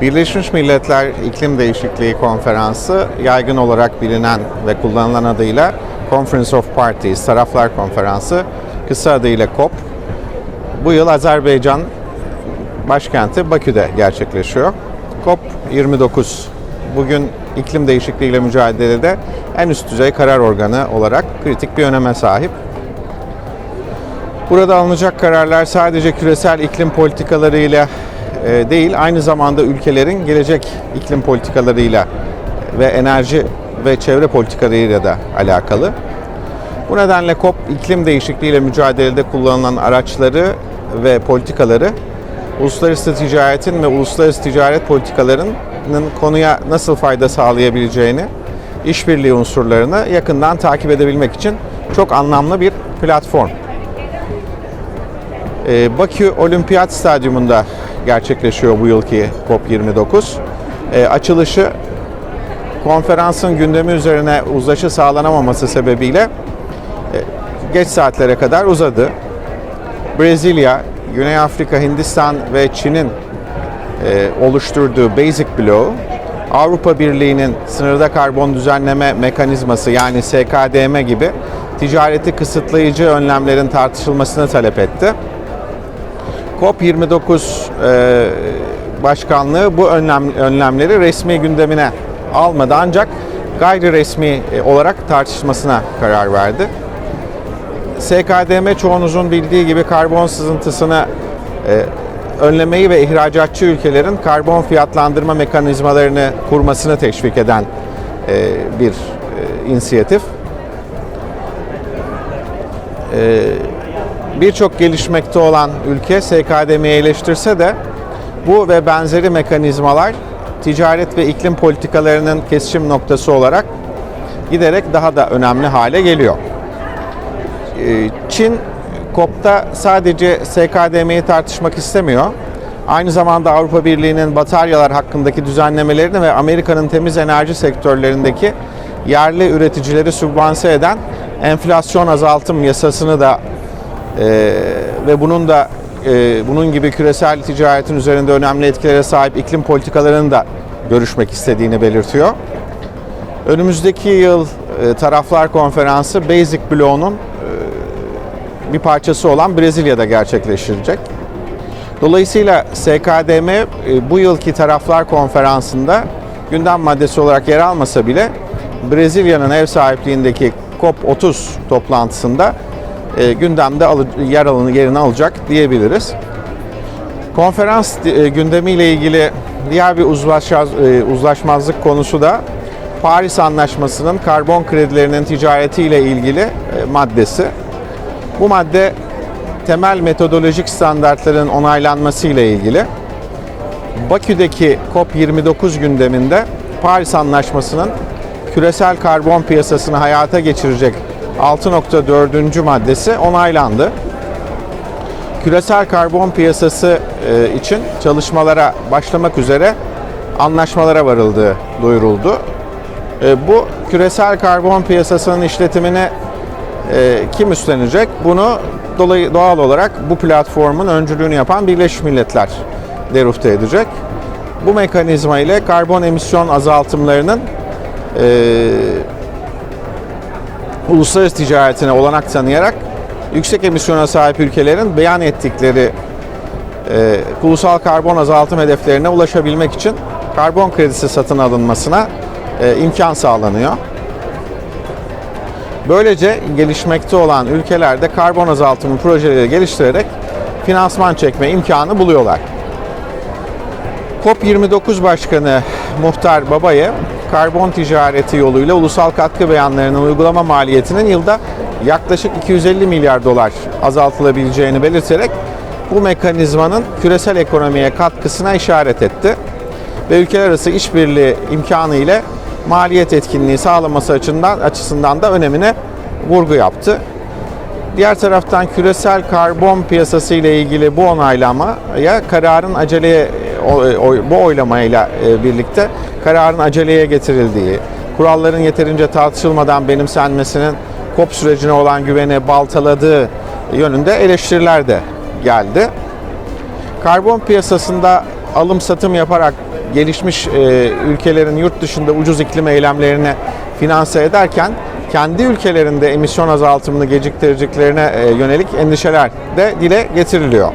Birleşmiş Milletler İklim Değişikliği Konferansı yaygın olarak bilinen ve kullanılan adıyla Conference of Parties, Taraflar Konferansı, kısa adıyla COP. Bu yıl Azerbaycan başkenti Bakü'de gerçekleşiyor. COP 29 bugün iklim değişikliğiyle mücadelede en üst düzey karar organı olarak kritik bir öneme sahip. Burada alınacak kararlar sadece küresel iklim politikalarıyla değil, aynı zamanda ülkelerin gelecek iklim politikalarıyla ve enerji ve çevre politikalarıyla da alakalı. Bu nedenle COP iklim değişikliğiyle mücadelede kullanılan araçları ve politikaları uluslararası ticaretin ve uluslararası ticaret politikalarının konuya nasıl fayda sağlayabileceğini, işbirliği unsurlarını yakından takip edebilmek için çok anlamlı bir platform. Ee, Bakü Olimpiyat Stadyumunda gerçekleşiyor bu yılki COP29. Ee, açılışı konferansın gündemi üzerine uzlaşı sağlanamaması sebebiyle e, geç saatlere kadar uzadı. Brezilya, Güney Afrika, Hindistan ve Çin'in e, oluşturduğu Basic Blow, Avrupa Birliği'nin sınırda karbon düzenleme mekanizması yani SKDM gibi ticareti kısıtlayıcı önlemlerin tartışılmasını talep etti. COP29 e, başkanlığı bu önlem, önlemleri resmi gündemine almadı ancak gayri resmi e, olarak tartışmasına karar verdi. SKDM çoğunuzun bildiği gibi karbon sızıntısını e, önlemeyi ve ihracatçı ülkelerin karbon fiyatlandırma mekanizmalarını kurmasını teşvik eden e, bir e, inisiyatif. E, Birçok gelişmekte olan ülke SKDM'yi eleştirse de bu ve benzeri mekanizmalar ticaret ve iklim politikalarının kesişim noktası olarak giderek daha da önemli hale geliyor. Ee, Çin COP'ta sadece SKDM'yi tartışmak istemiyor. Aynı zamanda Avrupa Birliği'nin bataryalar hakkındaki düzenlemelerini ve Amerika'nın temiz enerji sektörlerindeki yerli üreticileri sübvanse eden enflasyon azaltım yasasını da e, ve bunun da e, bunun gibi küresel ticaretin üzerinde önemli etkilere sahip iklim politikalarını da görüşmek istediğini belirtiyor. Önümüzdeki yıl e, Taraflar Konferansı Basic Blow'un e, bir parçası olan Brezilya'da gerçekleştirecek. Dolayısıyla SKDM e, bu yılki Taraflar Konferansı'nda gündem maddesi olarak yer almasa bile Brezilya'nın ev sahipliğindeki COP30 toplantısında e, gündemde alı, yer alanı yerini alacak diyebiliriz. Konferans e, gündemiyle ilgili diğer bir uzlaşmaz, e, uzlaşmazlık konusu da Paris Anlaşması'nın karbon kredilerinin ticaretiyle ilgili e, maddesi. Bu madde temel metodolojik standartların onaylanması ile ilgili. Bakü'deki COP29 gündeminde Paris Anlaşması'nın küresel karbon piyasasını hayata geçirecek 6.4. maddesi onaylandı. Küresel karbon piyasası e, için çalışmalara başlamak üzere anlaşmalara varıldığı duyuruldu. E, Bu küresel karbon piyasasının işletimini e, kim üstlenecek? Bunu dolayı doğal olarak bu platformun öncülüğünü yapan Birleşmiş Milletler derufte edecek. Bu mekanizma ile karbon emisyon azaltımlarının uluslararası ticaretine olanak tanıyarak yüksek emisyona sahip ülkelerin beyan ettikleri e, ulusal karbon azaltım hedeflerine ulaşabilmek için karbon kredisi satın alınmasına e, imkan sağlanıyor. Böylece gelişmekte olan ülkelerde karbon azaltımı projeleri geliştirerek finansman çekme imkanı buluyorlar. COP29 Başkanı Muhtar Babayev, karbon ticareti yoluyla ulusal katkı beyanlarının uygulama maliyetinin yılda yaklaşık 250 milyar dolar azaltılabileceğini belirterek bu mekanizmanın küresel ekonomiye katkısına işaret etti ve ülkeler arası işbirliği imkanı ile maliyet etkinliği sağlaması açısından, açısından da önemine vurgu yaptı. Diğer taraftan küresel karbon piyasası ile ilgili bu onaylamaya kararın aceleye bu oylamayla e, birlikte kararın aceleye getirildiği, kuralların yeterince tartışılmadan benimsenmesinin COP sürecine olan güveni baltaladığı yönünde eleştiriler de geldi. Karbon piyasasında alım satım yaparak gelişmiş e, ülkelerin yurt dışında ucuz iklim eylemlerini finanse ederken kendi ülkelerinde emisyon azaltımını geciktireceklerine e, yönelik endişeler de dile getiriliyor.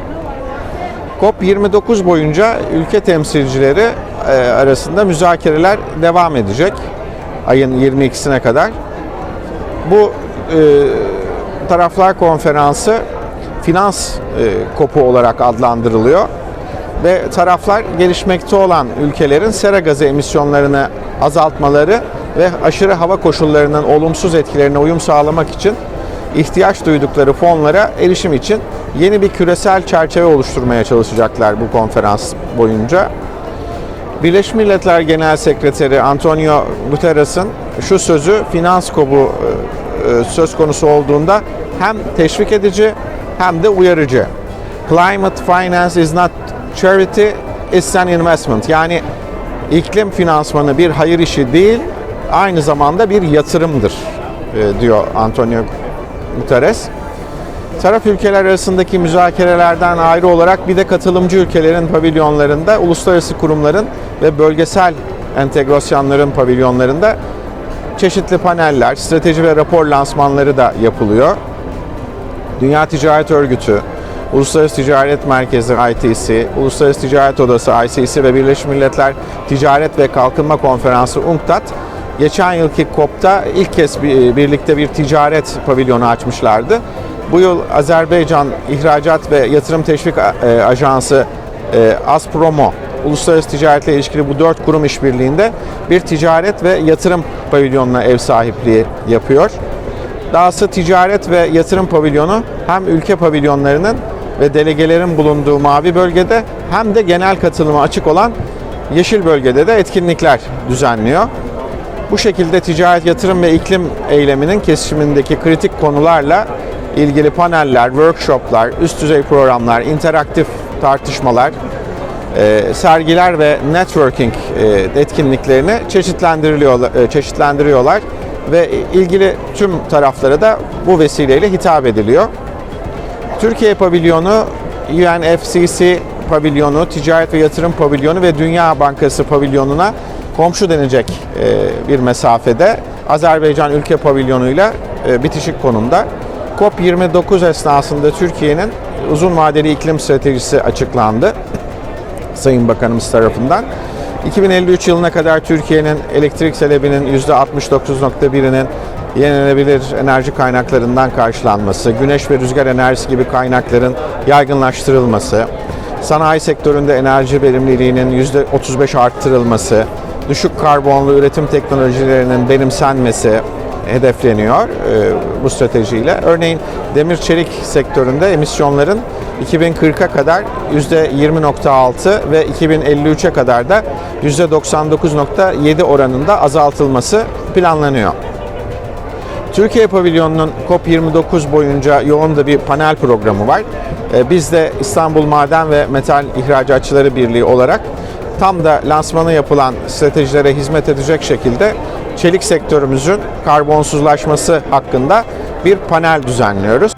COP29 boyunca ülke temsilcileri e, arasında müzakereler devam edecek ayın 22'sine kadar. Bu e, taraflar konferansı finans e, kopu olarak adlandırılıyor ve taraflar gelişmekte olan ülkelerin sera gazı emisyonlarını azaltmaları ve aşırı hava koşullarının olumsuz etkilerine uyum sağlamak için ihtiyaç duydukları fonlara erişim için yeni bir küresel çerçeve oluşturmaya çalışacaklar bu konferans boyunca. Birleşmiş Milletler Genel Sekreteri Antonio Guterres'in şu sözü finans kobu e, e, söz konusu olduğunda hem teşvik edici hem de uyarıcı. Climate finance is not charity, it's an investment. Yani iklim finansmanı bir hayır işi değil, aynı zamanda bir yatırımdır e, diyor Antonio Guterres. Taraf ülkeler arasındaki müzakerelerden ayrı olarak bir de katılımcı ülkelerin pavilyonlarında, uluslararası kurumların ve bölgesel entegrasyonların pavilyonlarında çeşitli paneller, strateji ve rapor lansmanları da yapılıyor. Dünya Ticaret Örgütü, Uluslararası Ticaret Merkezi ITC, Uluslararası Ticaret Odası ICC ve Birleşmiş Milletler Ticaret ve Kalkınma Konferansı UNCTAD geçen yılki COP'ta ilk kez bir- birlikte bir ticaret pavilyonu açmışlardı. Bu yıl Azerbaycan İhracat ve Yatırım Teşvik e, Ajansı e, Aspromo uluslararası ticaretle ilişkili bu dört kurum işbirliğinde bir ticaret ve yatırım pavilyonuna ev sahipliği yapıyor. Dahası ticaret ve yatırım pavilyonu hem ülke pavilyonlarının ve delegelerin bulunduğu mavi bölgede hem de genel katılıma açık olan yeşil bölgede de etkinlikler düzenliyor. Bu şekilde ticaret, yatırım ve iklim eyleminin kesişimindeki kritik konularla ilgili paneller, workshoplar, üst düzey programlar, interaktif tartışmalar, e, sergiler ve networking e, etkinliklerini çeşitlendiriyorlar, e, çeşitlendiriyorlar ve ilgili tüm taraflara da bu vesileyle hitap ediliyor. Türkiye pavilyonu, UNFCCC pavilyonu, Ticaret ve Yatırım pavilyonu ve Dünya Bankası pavilyonuna komşu denecek e, bir mesafede Azerbaycan ülke pavilyonuyla e, bitişik konumda. COP29 esnasında Türkiye'nin uzun vadeli iklim stratejisi açıklandı. Sayın Bakanımız tarafından. 2053 yılına kadar Türkiye'nin elektrik talebinin %69.1'inin yenilenebilir enerji kaynaklarından karşılanması, güneş ve rüzgar enerjisi gibi kaynakların yaygınlaştırılması, sanayi sektöründe enerji verimliliğinin %35 arttırılması, düşük karbonlu üretim teknolojilerinin benimsenmesi hedefleniyor e, bu stratejiyle. Örneğin demir çelik sektöründe emisyonların 2040'a kadar %20.6 ve 2053'e kadar da %99.7 oranında azaltılması planlanıyor. Türkiye Pavilyonu'nun COP29 boyunca yoğun da bir panel programı var. Ee, Biz de İstanbul Maden ve Metal İhracatçıları Birliği olarak tam da lansmanı yapılan stratejilere hizmet edecek şekilde çelik sektörümüzün karbonsuzlaşması hakkında bir panel düzenliyoruz.